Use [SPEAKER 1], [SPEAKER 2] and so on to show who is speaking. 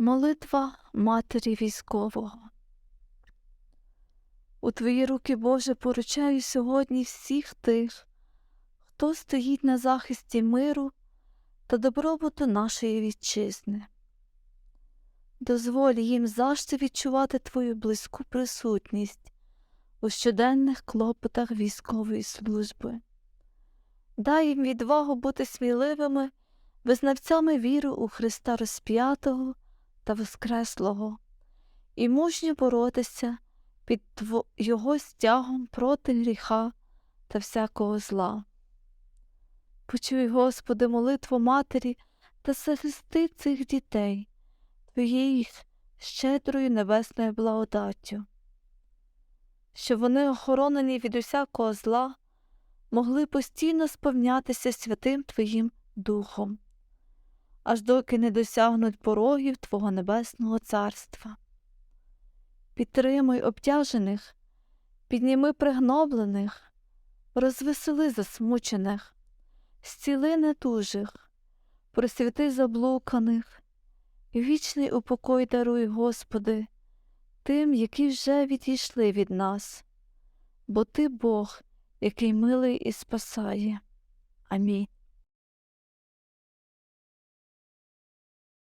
[SPEAKER 1] Молитва Матері військового. У Твої руки, Боже, поручаю сьогодні всіх тих, хто стоїть на захисті миру та добробуту нашої вітчизни. Дозволь їм завжди відчувати Твою близьку присутність у щоденних клопотах військової служби. Дай їм відвагу бути сміливими визнавцями віри у Христа розп'ятого та Воскреслого, і мужньо боротися під Його стягом проти гріха та всякого зла. Почуй, Господи, молитву Матері та захисти цих дітей Твоєю щедрою небесною благодаттю, щоб вони, охоронені від усякого зла, могли постійно сповнятися святим Твоїм Духом аж доки не досягнуть порогів Твого Небесного Царства. Підтримуй обтяжених, підніми пригноблених, розвесели засмучених, зціли недужих, просвіти заблуканих, і вічний упокой даруй, Господи, тим, які вже відійшли від нас, бо Ти Бог, який милий і спасає. Амінь.